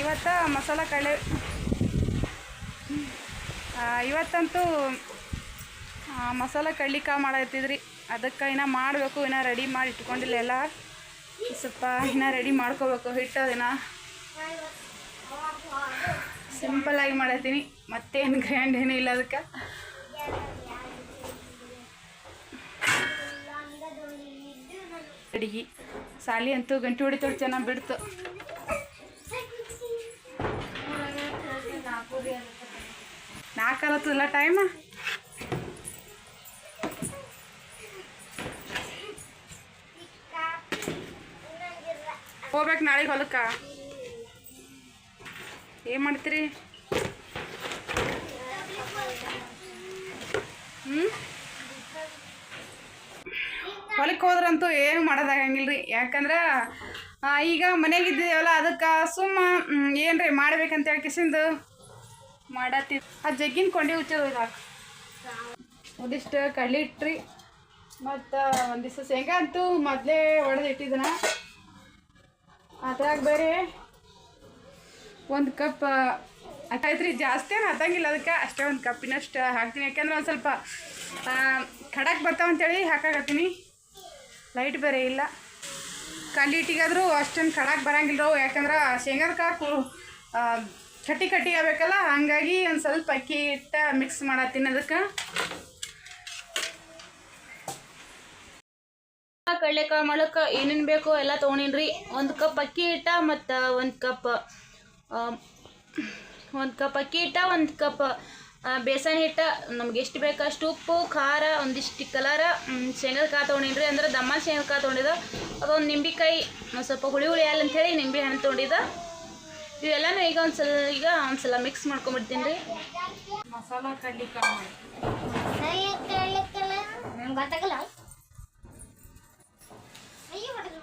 ಇವತ್ತು ಮಸಾಲ ಕಳೆ ಇವತ್ತಂತೂ ಮಸಾಲ ಕಡ್ಲಿಕಾಯಿ ಮಾಡತ್ತಿದ್ರಿ ಅದಕ್ಕೆ ಇನ್ನೂ ಮಾಡಬೇಕು, ಇನ್ನು ರೆಡಿ ಮಾಡಿ ಇಟ್ಕೊಂಡಿಲ್ಲ ಎಲ್ಲ. ಸ್ವಲ್ಪ ಇನ್ನೂ ರೆಡಿ ಮಾಡ್ಕೋಬೇಕು, ಹಿಟ್ಟು ಅದನ್ನ ಸಿಂಪಲಾಗಿ ಮಾಡತ್ತೀನಿ ಮತ್ತೇನು ಗ್ರ್ಯಾಂಡ್ ಏನೂ ಇಲ್ಲ ಅದಕ್ಕೆ. ಅಡಿಗೆ. ಸಾಲಿ ಅಂತೂ ಗಂಟೆ ಹೊಡಿತೋಳು ಚೆನ್ನಾಗಿ ಬಿಡ್ತು. ನಾಲ್ಕರತ್ತಲ್ಲ ಟೈಮ್ ಹೋಗ್ಬೇಕು ನಾಳೆಗೆ ಹೊಲಕ್ಕ? ಏನು ಮಾಡ್ತೀರಿ? ಹೊಲಕ್ಕೆ ಹೋದ್ರಂತೂ ಏನು ಮಾಡೋದಾಗಂಗಿಲ್ಲ ರೀ ಯಾಕಂದ್ರೆ ಈಗ ಮನೆಗಿದ್ದೀವಲ್ಲ, ಅದಕ್ಕೆ ಸುಮ್ಮ ಏನು ರೀ ಮಾಡ್ಬೇಕಂತ ಹೇಳಿ ಕಿಸಿಂದು? ಮಾಡತ್ತಿ. ಆ ಜಗ್ಗಿನ ಕೊಂಡಿ ಉಚ್ಚೋದು ಒಂದಿಷ್ಟು ಕಡ್ಲಿ ಇಟ್ರಿ. ಮತ್ತು ಒಂದಿಷ್ಟು ಶೇಂಗಾ ಅಂತೂ ಮೊದಲೇ ಒಡೆದು ಇಟ್ಟಿದ್ದನ ಅದ್ರಾಗ ಬೇರೆ ಒಂದು ಕಪ್ ಆಯ್ತು ಜಾಸ್ತಿ ಏನು ಹತ್ತಂಗಿಲ್ಲ ಅದಕ್ಕೆ ಅಷ್ಟೇ ಒಂದು ಕಪ್ಪಿನಷ್ಟು ಹಾಕ್ತೀನಿ. ಯಾಕಂದ್ರೆ ಒಂದು ಸ್ವಲ್ಪ ಖಡಕ್ ಬರ್ತಾವಂತೇಳಿ ಹಾಕಾಕತ್ತೀನಿ. ಲೈಟ್ ಬೇರೆ ಇಲ್ಲ. ಕಲ್ಲಿಟ್ಟಿಗಾದರೂ ಅಷ್ಟೊಂದು ಖಡಕ್ ಬರಂಗಿಲ್ಲ ಯಾಕಂದ್ರೆ ಶೇಂಗಾದ ಕಾಕು ಕಟ್ಟಿ ಕಟ್ಟಿ ಆಗ್ಬೇಕಲ್ಲ? ಹಂಗಾಗಿ ಒಂದು ಸ್ವಲ್ಪ ಅಕ್ಕಿ ಹಿಟ್ಟ ಮಿಕ್ಸ್ ಮಾಡತ್ತೀನಿ ಅದಕ್ಕೆ. ಕಡಲೆಕಾಳು ಮಾಡೋಕೆ ಏನೇನು ಬೇಕೋ ಎಲ್ಲ ತೊಗೊಂಡಿನ್ರಿ. ಒಂದು ಕಪ್ ಅಕ್ಕಿ ಹಿಟ್ಟ ಮತ್ತು ಒಂದು ಕಪ್ ಒಂದು ಕಪ್ ಅಕ್ಕಿ ಹಿಟ್ಟ, ಒಂದು ಕಪ್ ಬೇಸನ್ ಹಿಟ್ಟ. ನಮ್ಗೆ ಎಷ್ಟು ಬೇಕು ಅಷ್ಟು ಉಪ್ಪು, ಖಾರ, ಒಂದಿಷ್ಟು ಕಲರ ಶೇಂಗದ ಕಾ ತೊಗೊಂಡಿನ್ರಿ. ಅಂದ್ರೆ ದಮ್ಮ ಶೇಂಗದ ಕಾಯಿ ತೊಗೊಂಡಿದ್ದ ಅದೊಂದು ನಿಂಬೆಕಾಯಿ ಸ್ವಲ್ಪ ಹುಳಿ ಹುಳಿ ಅಲ್ಲ ಅಂಥೇಳಿ ನಿಂಬೆ ಹಣ್ಣು ತೊಗೊಂಡಿದ್ದ ಇವೆಲ್ಲನೂ ಈಗ ಒಂದು ಸಲ ಈಗ ಒಂದು ಸಲ ಮಿಕ್ಸ್ ಮಾಡ್ಕೊಂಬಿಡ್ತೀನಿ ರೀ ಮಸಾಲ ಕಡ್ಲಿಕಾಳು ಮಾಡಿ ನಂಗೆ ಗೊತ್ತಾಗಲ್ಲ ಅಯ್ಯೋ ಹೊಡೆದು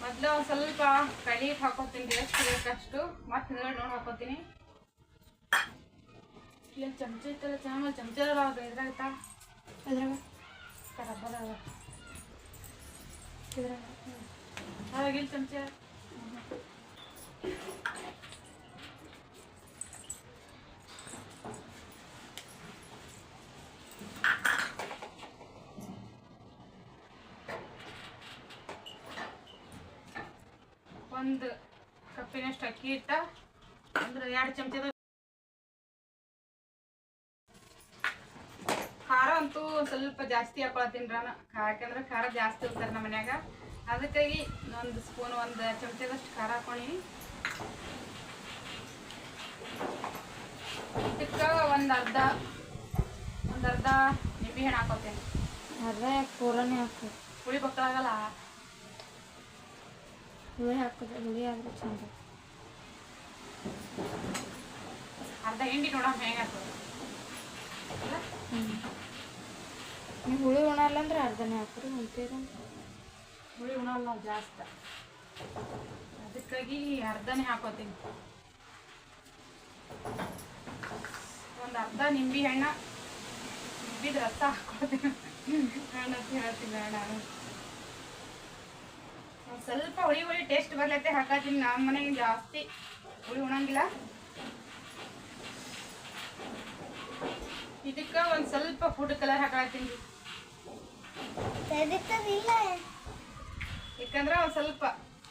ಮೊದಲು ಒಂದು ಸ್ವಲ್ಪ ಕಡಿ ಹಾಕೋತೀನಿ ರೀ ಎಷ್ಟು ಬೇಕಷ್ಟು ಮತ್ತೆ ನೋಡಿ ನೋಡಿ ಹಾಕೋತೀನಿ ಇಲ್ಲ ಚಮಚ ಇತ್ತಲ್ಲ ಚೆನ್ನಾಗಿ ಚಮಚ ಇದ್ರಾಗ. ಇದ್ರಾಗ ರಬ್ಬರ್ ಇದ್ರಾಗ ಅದ್ರಾಗ ಇಲ್ಲಿ ಚಮಚ? ಒಂದು ಕಪ್ಪಿನಷ್ಟು ಅಕ್ಕಿ ಇಟ್ಟ ಅಂದ್ರೆ ಎರಡು ಚಮಚದ ಖಾರ ಅಂತೂ ಒಂದ್ ಸ್ವಲ್ಪ ಜಾಸ್ತಿ ಹಾಕೊಳತ್ತೀನಿ ನಾನು ಯಾಕಂದ್ರೆ ಖಾರ ಜಾಸ್ತಿ ಇರ್ತಾರೆ ನಮ್ಮ ಮನ್ಯಾಗ. ಅದಕ್ಕಾಗಿ ಒಂದು ಸ್ಪೂನ್ ಒಂದು ಚಮಚದಷ್ಟು ಖಾರ ಹಾಕೊಂಡಿ ಇದಕ್ಕೆ ಒಂದು ಅರ್ಧ ಒಂದು ಅರ್ಧ ನಿಂಬೆ ಹಣ್ಣು ಹಾಕೋತೇನೆ. ಅರ್ಧ ಯಾಕೆ ಪೂರನೇ ಹಾಕೋದು ಹುಳಿ ಬಕ್ಕಳಾಗಲ್ಲ? ಹುಳಿ ಹಾಕೋದು ಹುಳಿ ಆದ್ರೆ ಚಂದ. ಅರ್ಧ ಹಿಂಡಿ ನೋಡೋಣ ಹೇಗೆ ಹಾಕೋದು. ನೀವು ಹುಳಿ ಉಣಲ್ಲ ಅಂದ್ರೆ ಅರ್ಧನೇ ಹಾಕ್ರಿ ಉಣ್ತೀರ ಹುಳಿ ಉಣಲ್ಲ ನಾವು ಜಾಸ್ತಿ. ಅದಕ್ಕಾಗಿ ಅರ್ಧನೇ ಹಾಕೋತೀನಿ. ಒಂದು ಅರ್ಧ ನಿಂಬೆ ಹಣ್ಣ, ನಿಂಬಿದ ರಸ ಹಾಕೋತೀನಿ ಹಣ್ಣು ಅಂತ ಹೇಳ್ತೀನಿ ನಾನು ಸ್ವಲ್ಪ ಹುಳಿ ಹುಳಿ ಟೇಸ್ಟ್ ಬರ್ಲತ್ತೆ ಹಾಕತ್ತೀನಿ ನಮ್ಮ ಮನೆಗೆ ಜಾಸ್ತಿ ಹುಳಿ ಉಣಂಗಿಲ್ಲ ಇದಕ್ಕೆ ಒಂದು ಸ್ವಲ್ಪ ಫುಡ್ ಕಲರ್ ಹಾಕತ್ತೀನಿ ತೆಗಿತದಿಲ್ಲ ಯಾಕಂದ್ರೆ ಒಂದು ಸ್ವಲ್ಪ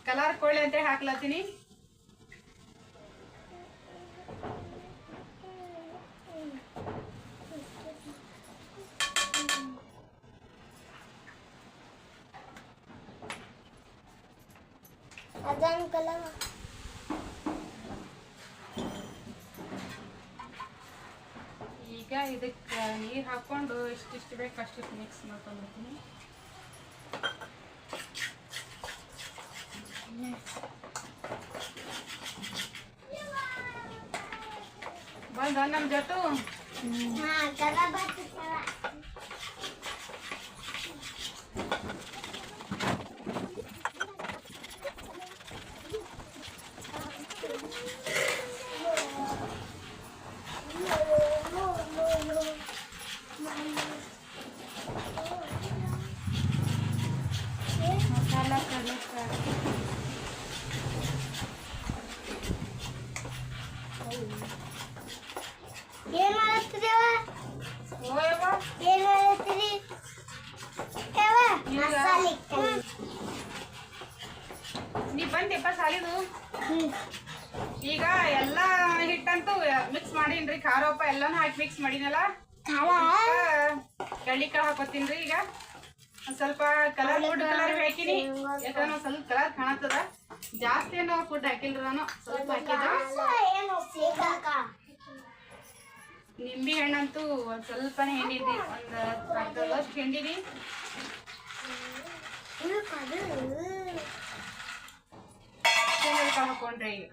ಕಲರ್ ಕೊಳ್ಳಿ ಅಂತೇಳಿ ಹಾಕ್ಲತ್ತೀನಿ. ಅದನ್ನು ಕಲರ್ ಈಗ ಇದಕ್ಕೆ ನೀರು ಹಾಕ್ಕೊಂಡು ಇಷ್ಟಿಷ್ಟು ಬೇಕು ಅಷ್ಟಿಷ್ಟು ಮಿಕ್ಸ್ ಮಾಡ್ಕೊಂಡ್ಬಿಡ್ತೀನಿ. ಬಂದ ನಮ್ಮ ಜೊಟ್ಟು ಹಾಂ ಕಲರ್ ಬರ್ತಿತ್ತಲ್ಲ ಏನ್ ಹೇಳ್ತೀರಿ ಮಸಾಲೆ ಕಲಿ ನೀ ಬಂದಿಪ್ಪ ಸಾಲಿದು ಈಗ ಎಲ್ಲ ಹಿಟ್ಟಂತೂ ಮಿಕ್ಸ್ ಮಾಡೀನ್ರಿ. ಖಾರ ಉಪ್ಪ ಎಲ್ಲಾನು ಹಾಕಿ ಮಿಕ್ಸ್ ಮಾಡಿನಲ್ಲ? ಖಾರ? ಕಳ್ಳಿ ಕಾಳು ಹಾಕೋತೀನ್ರಿ ಈಗ. ಒಂದ್ ಸ್ವಲ್ಪ ಕಲರ್ ಫುಡ್ ಕಲರ್ ಹಾಕಿನಿ. ಯಾಕಂದ್ರೆ ಒಂದ್ ಸ್ವಲ್ಪ ಕಲರ್ ಕಾಣತ್ತದ. ಜಾಸ್ತಿ ಏನೋ ಫುಡ್ ಹಾಕಿಲ್ರಿ ನಾನು. ಸ್ವಲ್ಪ ಹಾಕಿದ ನಿಂಬೆ ಹಣ್ಣಂತೂ ಒಂದ್ ಸ್ವಲ್ಪನೇ ಹಿಂಡಿದ್ವಿ ಒಂದ್ ಅರ್ಧದಷ್ಟು ಕಾಳು ಹಾಕೊಂಡ್ರೆ ಈಗ.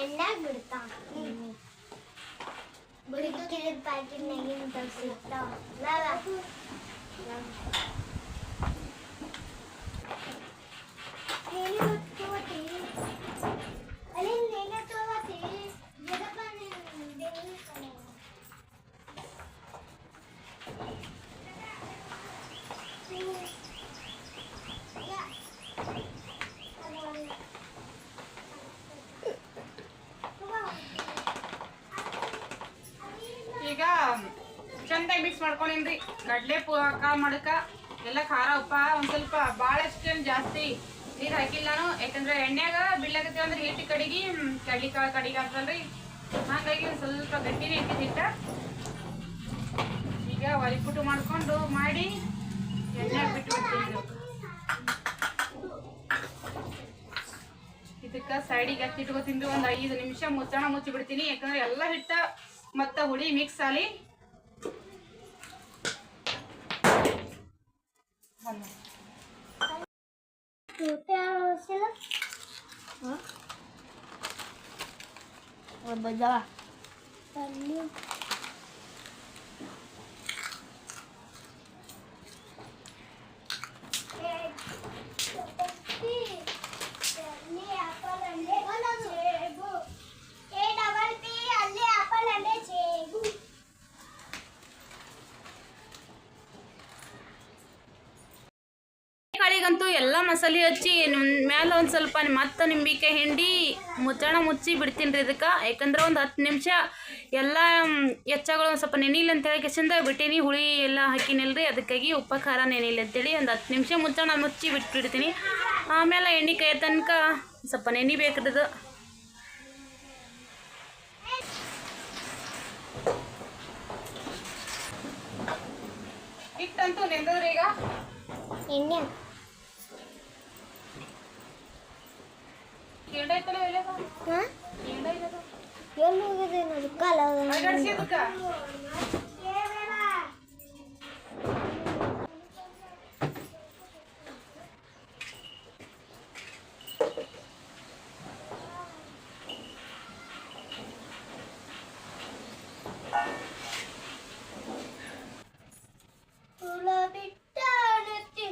ಎಣ್ಣಾಗ ಬಿಡ್ತಾವ ಬುಡಕಿದ ಪ್ಯಾಕೆಟ್ನಾಗಿಂತ ಸಿಗ್ತಾವ ಅಲ್ಲಿ ನೇನೆ ತಗೋತಿ ಜಗಪ್ಪ ಬೆಂಗಳೂರು ಕಡೆ ಈಗ ಮಿಕ್ಸ್ ಮಾಡ್ಕೊಂಡಿನ್ರಿ ಕಡ್ಲೆ ಕಾಳು ಮಾಡಕ, ಎಲ್ಲ ಖಾರ, ಉಪ್ಪ, ಒಂದ್ ಸ್ವಲ್ಪ ಭಾಳಷ್ಟೇನು ಜಾಸ್ತಿ ನೀರು ಹಾಕಿಲ್ಲ ನಾನು. ಯಾಕಂದ್ರೆ ಎಣ್ಣೆಗ ಬಿಳಕತ್ತಿ ಅಂದ್ರೆ ಹಿಟ್ಟು ಕಡಿಗೆ ಕಡ್ಲಿ ಕಾಳು ಕಡಿಗೆ ಅಂತಲ್ರಿ ಹಾಗಾಗಿ ಒಂದ್ ಸ್ವಲ್ಪ ಗಟ್ಟಿನೇ ಇಟ್ಟಿದ್ದಿಟ್ಟ ಈಗ ಒಲಿಪುಟ್ಟು ಮಾಡ್ಕೊಂಡು ಮಾಡಿ ಎಣ್ಣೆ ಬಿಟ್ಟು ಇದಕ್ಕ ಸೈಡಿಗೆ ಹಚ್ಚಿ ಒಂದ್ ಐದು ನಿಮಿಷ ಮುಚ್ಚಣ ಮುಚ್ಚಿ ಬಿಡ್ತೀನಿ ಯಾಕಂದ್ರೆ ಎಲ್ಲ ಹಿಟ್ಟ ಮತ್ತು ಹುಳಿ ಮಿಕ್ಸ್ ಆಲಿ Halo. Halo. Halo. ಕಾಳಿಗಂತೂ ಎಲ್ಲ ಮಸಾಲೆ ಹಚ್ಚಿ ಮೇಲೆ ಒಂದು ಸ್ವಲ್ಪ ಮತ್ತೆ ನಿಂಬಿಕಾಯಿ ಹಿಂಡಿ ಮುಚ್ಚಣ ಮುಚ್ಚಿ ಬಿಡ್ತೀನಿ ರೀ ಇದಕ್ಕೆ. ಯಾಕಂದ್ರೆ ಒಂದು ಹತ್ತು ನಿಮಿಷ ಎಲ್ಲ ಎಚ್ಚಗಳು ಒಂದು ಸ್ವಲ್ಪ ನೆನಿಲ್ಲ ಅಂತ ಹೇಳಿ ಕೆಸಿಂದ ಬಿಟ್ಟೀನಿ. ಹುಳಿ ಎಲ್ಲ ಹಾಕಿನಿಲ್ರಿ ಅದಕ್ಕಾಗಿ ಉಪ್ಪ ಖಾರ ನೆನಿಲ್ಲ ಅಂತೇಳಿ ಒಂದು ಹತ್ತು ನಿಮಿಷ ಮುಚ್ಚಣ ಮುಚ್ಚಿ ಬಿಟ್ಬಿಡ್ತೀನಿ. ಆಮೇಲೆ ಎಣ್ಣೆ ಕೈ ತನಕ ಸ್ವಲ್ಪ ನೆನಿಬೇಕ್ರದು ಹಿಟ್ಟಂತೂ ನೆಂದದ್ರಿ ಈಗ ಎಣ್ಣೆ ಕೆಂಡ ಐತಲ್ಲ ಎಲ್ಲ ಹೋಗಿದೆ? ಕಾಲ ಅಡ್ಡಾಡ್ಸಿ ಅದಕ್ಕೆ ಹುಳ ಬಿಟ್ಟಾಡುತ್ತಿ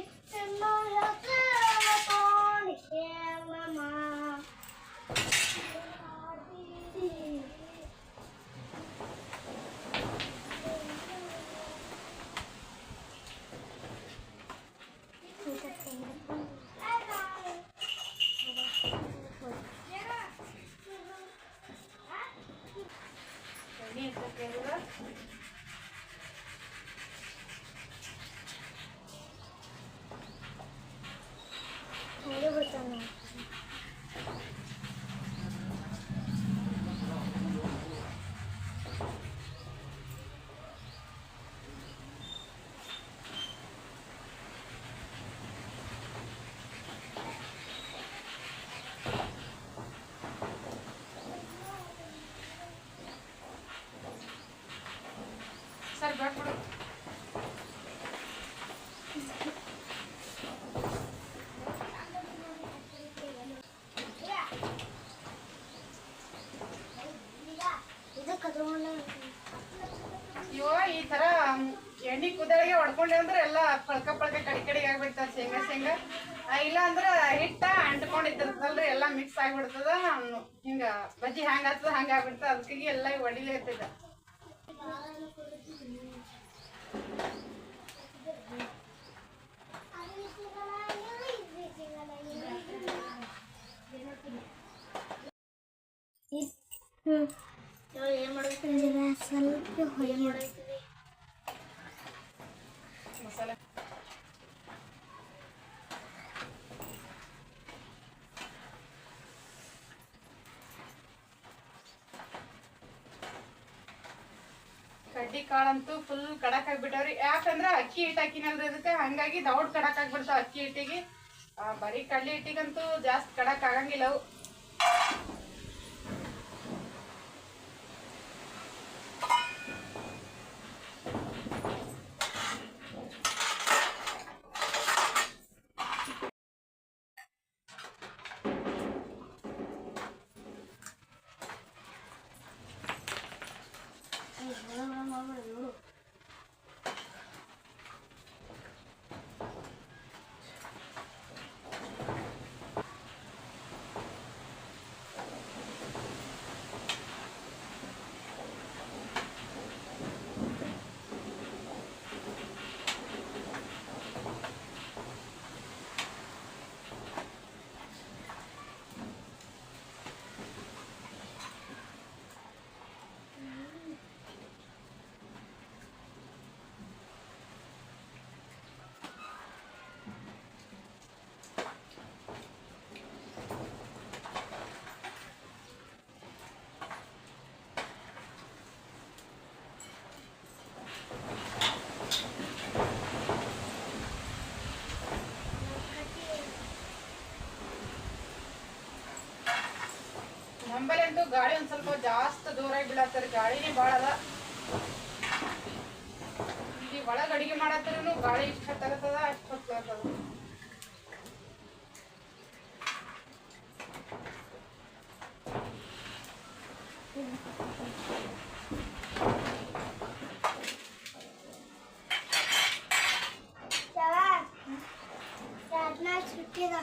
ಎಣ್ಣೆ ಹಚ್ಚಕ್ಕೆ ಹಿಂಗ. ಇಲ್ಲ ಅಂದ್ರೆ ಹಿಟ್ಟ ಅಂಟ್ಕೊಂಡಿರ್ತದಲ್ರಿ ಎಲ್ಲ ಮಿಕ್ಸ್ ಆಗ್ಬಿಡ್ತದ. ಹಿಂಗ ಬಜ್ಜಿ ಹ್ಯಾಂಗ ಆಗ್ತದ ಹಂಗ ಆಗ್ಬಿಡ್ತದ. ಅದಕ್ಕಾಗಿ ಎಲ್ಲ ಒಡಿಲಿರ್ತದ ಸ್ವಲ್ಪ ಹೊಯ್ಯ ಮಸಾಲೆ. ಕಡ್ಡಿ ಕಾಳಂತೂ ಫುಲ್ ಕಡಕ್ ಆಗ್ಬಿಟ್ಟವ್ರಿ. ಯಾಕಂದ್ರೆ ಅಕ್ಕಿ ಹಿಟ್ಟು ಹಾಕಿನಲ್ರಿ ಇರುತ್ತೆ. ಹಂಗಾಗಿ ದೌಡ್ ಕಡಕ್ ಆಗ್ಬಿಡ್ತಾವ ಅಕ್ಕಿ ಹಿಟ್ಟಿಗೆ. ಬರೀ ಕಡ್ಲಿ ಹಿಟ್ಟಿಗಂತೂ ಜಾಸ್ತಿ ಕಡಕ್ ಆಗಂಗಿಲ್ಲ ಗಾಳಿ ಒಂದ್ ಸ್ವಲ್ಪ ಜಾಸ್ತಿ ದೂರ ಬೀಳತ್ತಾರ ಗಾಳಿನೇ ಭಾಳ ಅದ. ಇಲ್ಲಿ ಒಳಗ್ ಅಡಿಗೆ ಮಾಡತ್ತರೂ ಗಾಳಿ ಇಷ್ಟ ಹೊತ್ತಾಗತ್ತದ ಅಷ್ಟು ಹೊತ್ತಾಗತ್ತದ ಸುಟ್ಟಿದ.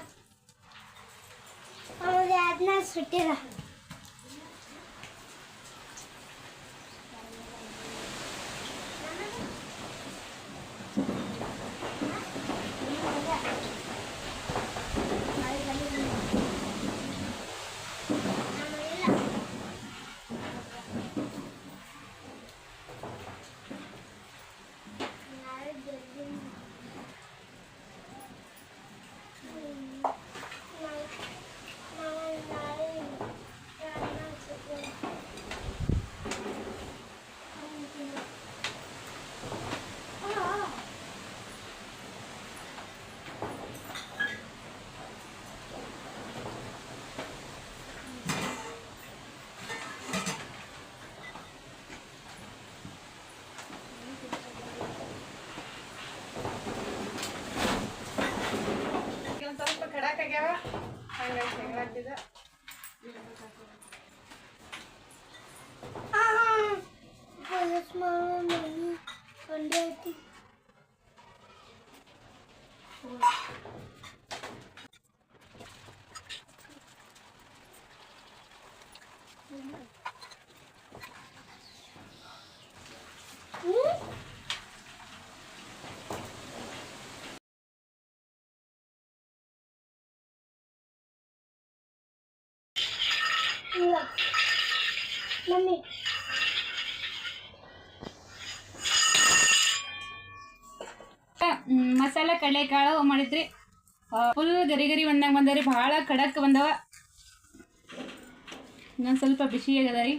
ಸುಟ್ಟಿದ ಒಂದ್ ಸ್ವಲ್ಪ ಖಡಕ್ ಆಗ್ಯಾವ ಹಂಗಾಗಿ ಹೆಂಗಾಗ್ತಿದ ಒಂದೇ ಐತಿ ಇಲ್ಲ ಮಮ್ಮಿ. ಮಸಾಲ ಕಡಲೆಕಾಳು ಮಾಡಿದ್ರಿ. ಫುಲ್ ಗರಿ ಗರಿ ಬಂದಂಗೆ ಬಂದವ್ರಿ, ಭಾಳ ಖಡಕ್ ಬಂದವ. ಇನ್ನೊಂದು ಸ್ವಲ್ಪ ಬಿಸಿ ಆಗದ ರೀ.